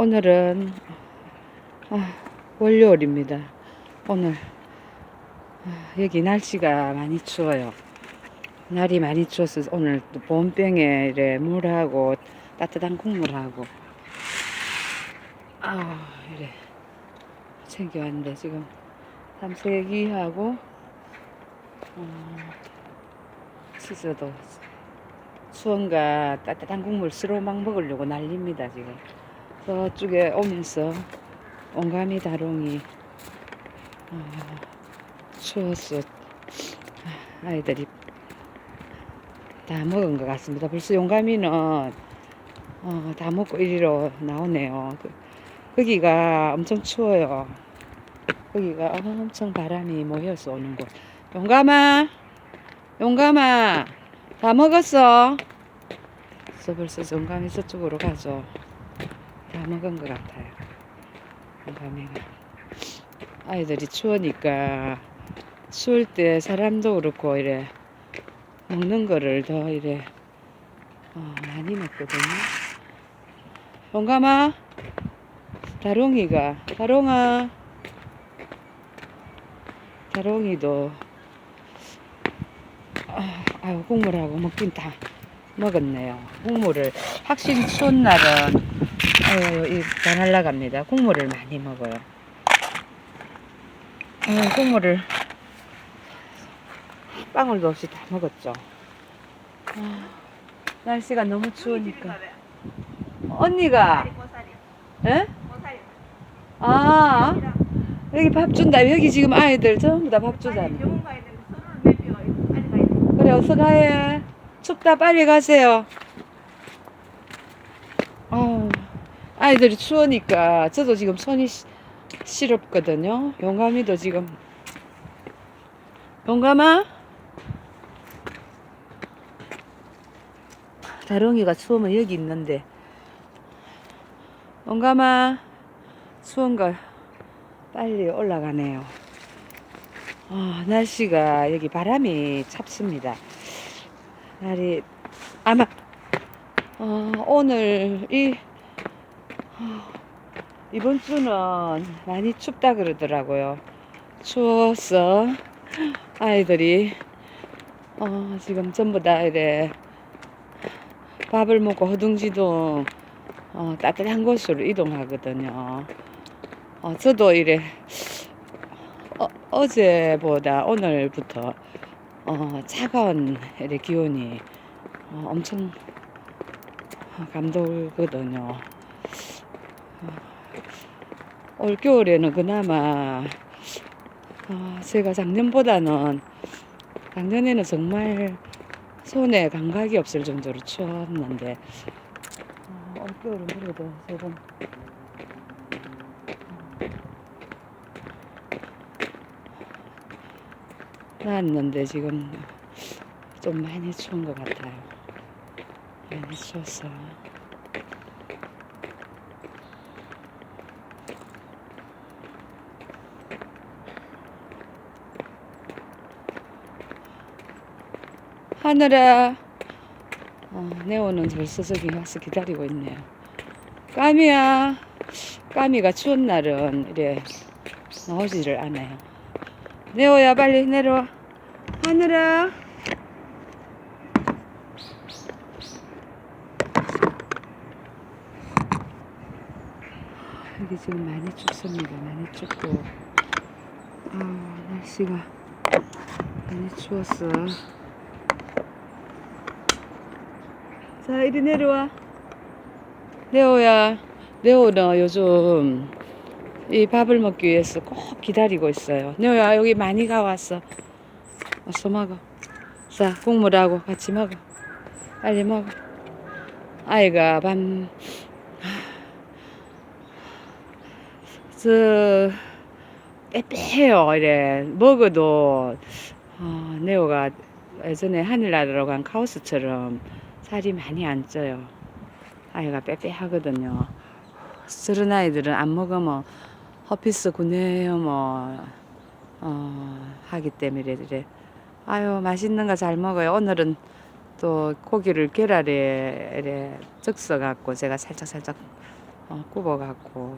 오늘은 아, 월요일입니다. 오늘 아, 여기 날씨가 많이 추워요. 날이 많이 추워서 오늘 또 보온병에 이래 물하고 따뜻한 국물하고 아 이래 챙겨왔는데 지금 삼색이하고 어, 치즈도 수원가 따뜻한 국물 스로 막 먹으려고 난립니다 지금 저쪽에 오면서 온가미 다롱이 어, 추워서 아이들이 다 먹은 것 같습니다. 벌써 용가미는 어, 다 먹고 이리로 나오네요. 그, 거기가 엄청 추워요. 거기가 엄청 바람이 모여서 오는 곳. 용감아, 용감아, 다 먹었어? 그래서 벌써 용감이 저쪽으로 가죠. 다 먹은 것 같아요. 용감이가. 아이들이 추우니까 추울 때 사람도 그렇고 이래 먹는 거를 더 이래 어, 많이 먹거든요. 용감아, 다롱이가 다롱아, 다롱이도 아, 아유 국물하고 먹긴 다 먹었네요. 국물을 확실히 추운 날은 아유 이다 날라갑니다. 국물을 많이 먹어요. 아유, 국물을 빵울도 없이 다 먹었죠. 아, 날씨가 너무 추우니까. 언니가, 에? 아, 여기 밥 준다. 여기 지금 아이들 전부 다 밥 주잖아. 그래, 어서 가해. 춥다, 빨리 가세요. 어, 아이들이 추우니까 저도 지금 손이 시, 시렵거든요. 용감이도 지금. 용감아? 다롱이가 추우면 여기 있는데. 용감아, 추운 걸 빨리 올라가네요. 아, 날씨가 여기 바람이 찹습니다. 날이 아마 어, 오늘 이 어, 이번 주는 많이 춥다 그러더라고요. 추워서 아이들이 어, 지금 전부 다 이래 밥을 먹고 허둥지둥 어, 따뜻한 곳으로 이동하거든요. 어, 저도 이래 어, 어제보다 오늘부터 어, 차가운 이래 기온이 어, 엄청 감돌거든요. 올 겨울에는 그나마 어, 제가 작년보다는 작년에는 정말 손에 감각이 없을 정도로 추웠는데 어, 올 겨울은 그래도 조금 나았는데 지금 좀 많이 추운 것 같아요. 많이 추웠어. 하늘아, 어, 네오는 벌써 저기 와서 기다리고 있네요. 까미야, 까미가 추운 날은 이래 나오지를 않아요. 네오야, 빨리 내려와. 하늘아. 여기 지금 많이 춥습니다. 많이 춥고, 아, 날씨가 많이 추웠어. 자, 이리 내려와. 네오야, 네오는 요즘 이 밥을 먹기 위해서 꼭 기다리고 있어요. 네오야, 여기 많이 가왔어. 어서 먹어. 자, 국물하고 같이 먹어. 빨리 먹어. 아이가 밤, 저, 빼빼해요, 이래. 먹어도, 어, 네오가 예전에 하늘나라로 간 카오스처럼 살이 많이 안 쪄요. 아이가 빼빼하거든요. 저런 아이들은 안 먹으면 허피스 구내요, 뭐, 어, 하기 때문에 이래. 아유, 맛있는 거 잘 먹어요. 오늘은 또 고기를 계란에 이래 적셔 갖고 제가 살짝 살짝 어, 굽어 갖고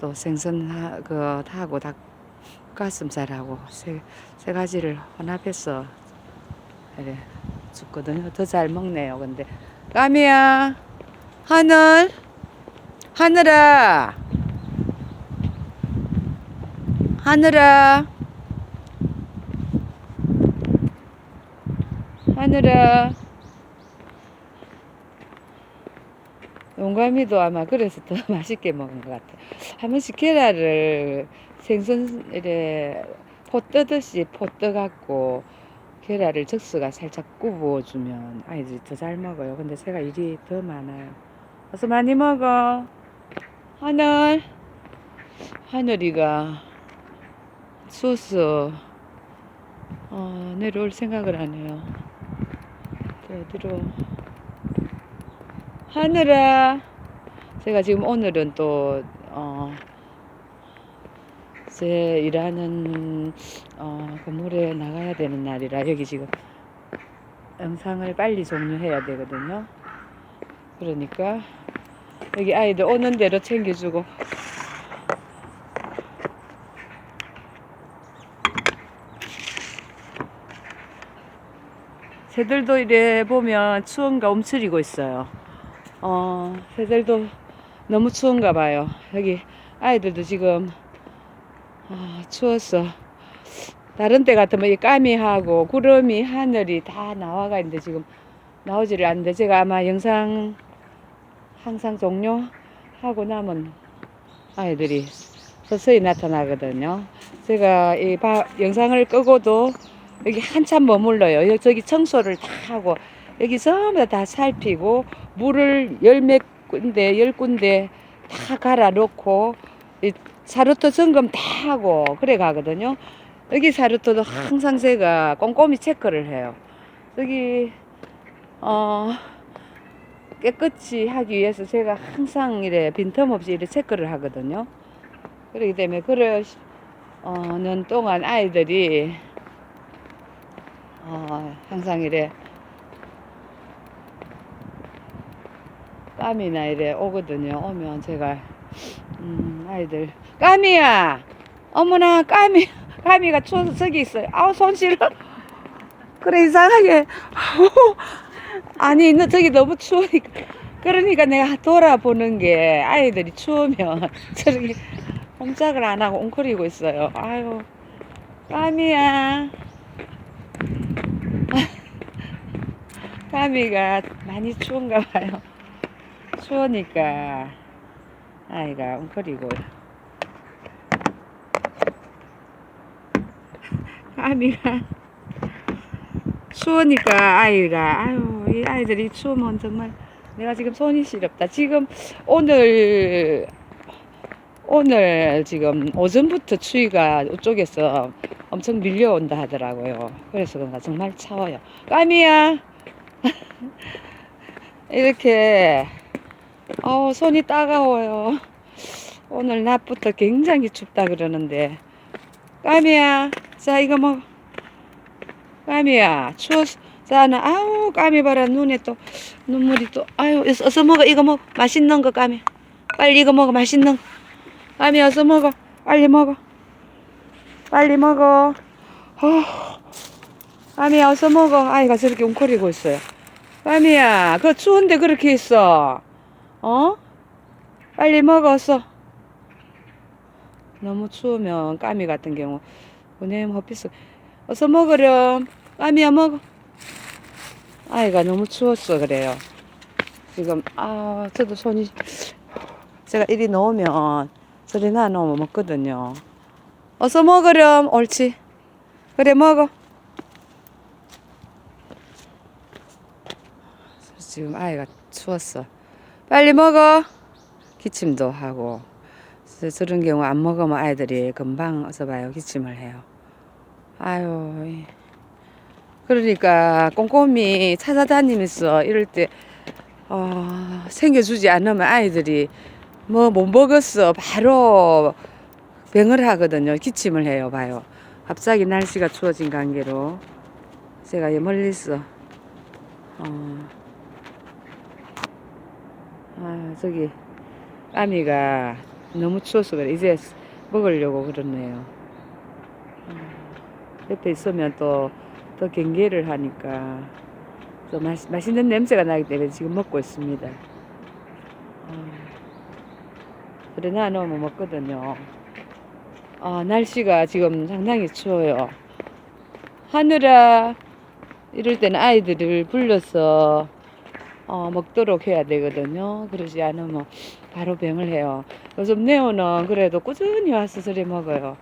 또 생선 하, 그 하고 닭 가슴살하고 세, 세 가지를 혼합해서 이래 줬거든요. 더 잘 먹네요. 근데 까미야 하늘 하늘아 하늘아 하늘아 용감이도 아마 그래서 더 맛있게 먹은 것 같아. 한 번씩 계란을 생선 이래 포 뜨듯이 포 떠갖고 계란을 적수가 살짝 구워주면 아이들이 더 잘 먹어요. 근데 제가 일이 더 많아요. 어서 많이 먹어. 하늘. 하늘이가 추워서 어, 내려올 생각을 안 해요. 또 어디로. 하늘아. 제가 지금 오늘은 또, 어, 제 일하는, 어, 건물에 나가야 되는 날이라 여기 지금 영상을 빨리 종료해야 되거든요. 그러니까 여기 아이들 오는 대로 챙겨주고 새들도 이래 보면 추운가 움츠리고 있어요. 어, 새들도 너무 추운가 봐요. 여기 아이들도 지금 어, 추워서 다른 때 같으면 이 까미하고 구름이 하늘이 다 나와가 있는데 지금 나오지를 않는데 제가 아마 영상 항상 종료하고 나면 아이들이 서서히 나타나거든요. 제가 이 바, 영상을 끄고도 여기 한참 머물러요. 여기 저기 청소를 다 하고 여기 전부 다 살피고 물을 열 몇 군데 열 군데 다 갈아 놓고 이 사루토 점검 다 하고 그래 가거든요. 여기 사루토도 항상 제가 꼼꼼히 체크를 해요. 여기 어 깨끗이 하기 위해서 제가 항상 이래 빈틈없이 이래 체크를 하거든요. 그렇기 때문에 그러는 동안 아이들이 어, 항상 이래 까미나 이래 오거든요. 오면 제가 음, 아이들 까미야 어머나 까미 까미가 추워서 저기 있어요. 아우 손 시려. 그래 이상하게 아니 너 저기 너무 추우니까 그러니까 내가 돌아보는 게 아이들이 추우면 저렇게 꼼짝을 안 하고 웅크리고 있어요. 아유 까미야 까미가 많이 추운가 봐요. 추우니까 아이가 웅크리고 까미가 추우니까 아이가 아유 이 아이들이 추우면 정말 내가 지금 손이 시렵다. 지금 오늘 오늘 지금 오전부터 추위가 이쪽에서 엄청 밀려온다 하더라고요. 그래서 그런가 정말 차워요. 까미야 이렇게 어 손이 따가워요. 오늘 낮부터 굉장히 춥다 그러는데. 까미야 자 이거 먹어. 까미야 추워서. 자나 아우 까미 봐라. 눈에 또 눈물이 또. 아유 어서 먹어. 이거 먹어. 맛있는 거 까미. 빨리 이거 먹어. 맛있는 거. 까미 어서 먹어. 빨리 먹어. 빨리 먹어. 어, 까미야 어서 먹어. 아이가 저렇게 웅크리고 있어요. 까미야 그 추운데 그렇게 있어 어? 빨리 먹어 어서. 너무 추우면 까미 같은 경우. 은행 허피스. 어서 먹으렴. 까미야 먹어. 아이가 너무 추웠어 그래요. 지금 아 저도 손이 제가 이리 놓으면 놔 놓으면 먹거든요. 어서 먹으렴 옳지. 그래 먹어. 지금 아이가 추웠어 빨리 먹어. 기침도 하고. 저- 저런 경우 안 먹으면 아이들이 금방 어서 봐요. 기침을 해요. 아유 이. 그러니까 꼼꼼히 찾아다니면서 이럴 때 어, 챙겨주지 않으면 아이들이 뭐 못 먹었어. 바로 병을 하거든요. 기침을 해요. 봐요. 갑자기 날씨가 추워진 관계로. 제가 이 멀리서 어, 아, 저기, 까미가 너무 추워서 그래. 이제 먹으려고 그러네요. 아, 옆에 있으면 또, 더 경계를 하니까, 또 맛, 맛있는 냄새가 나기 때문에 지금 먹고 있습니다. 아, 그래, 나는 뭐 먹거든요. 아, 날씨가 지금 상당히 추워요. 하늘아, 이럴 때는 아이들을 불러서 어, 먹도록 해야 되거든요. 그러지 않으면 바로 병을 해요. 요즘 네오는 그래도 꾸준히 와서 저래 먹어요.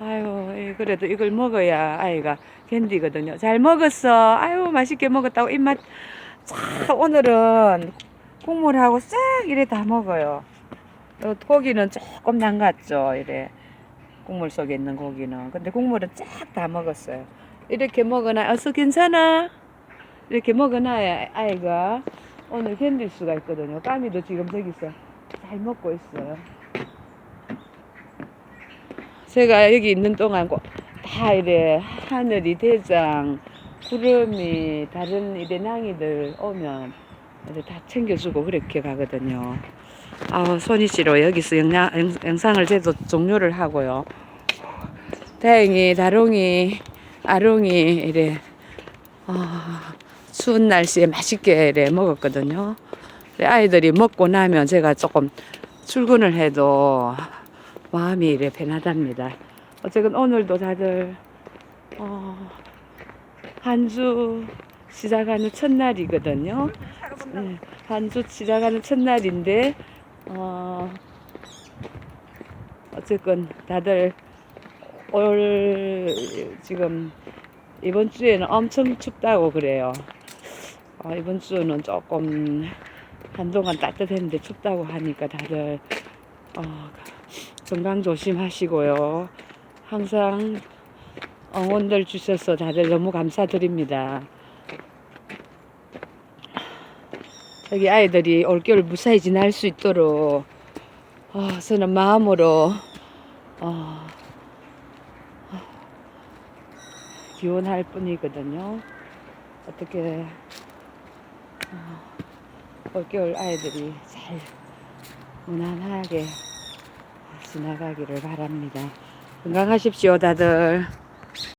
아유, 이- 그래도 이걸 먹어야 아이가 견디거든요. 잘 먹었어. 아유, 맛있게 먹었다고 입맛 쫙 오늘은 국물하고 싹 이래 다 먹어요. 어, 고기는 조금 남갔죠. 이래 국물 속에 있는 고기는. 근데 국물은 쫙 다 먹었어요. 이렇게 먹어놔. 어서 괜찮아. 이렇게 먹어놔야 아이가 오늘 견딜 수가 있거든요. 까미도 지금 저기서 잘 먹고 있어요. 제가 여기 있는 동안 꼭다 이래 하늘이 대장, 구름이 다른 이래 낭이들 오면 이제 다 챙겨주고 그렇게 가거든요. 아 손이 시려 여기서 영상, 영상을 제도 종료를 하고요. 다행히 다롱이, 아롱이 이래 아, 추운 날씨에 맛있게 이래 먹었거든요. 아이들이 먹고 나면 제가 조금 출근을 해도 마음이 이래 편하답니다. 어쨌든 오늘도 다들 어, 한 주 시작하는 첫날이거든요. 네, 한주 시작하는 첫날인데 어, 어쨌건 다들 올 지금 이번 주에는 엄청 춥다고 그래요. 어, 이번 주는 조금 한동안 따뜻했는데 춥다고 하니까 다들 어, 건강 조심하시고요. 항상 응원들 주셔서 다들 너무 감사드립니다. 여기 아이들이 올겨울 무사히 지날 수 있도록 어, 저는 마음으로 어, 기원할 뿐이거든요. 어떻게 어, 올겨울 아이들이 잘 무난하게 지나가기를 바랍니다. 건강하십시오, 다들.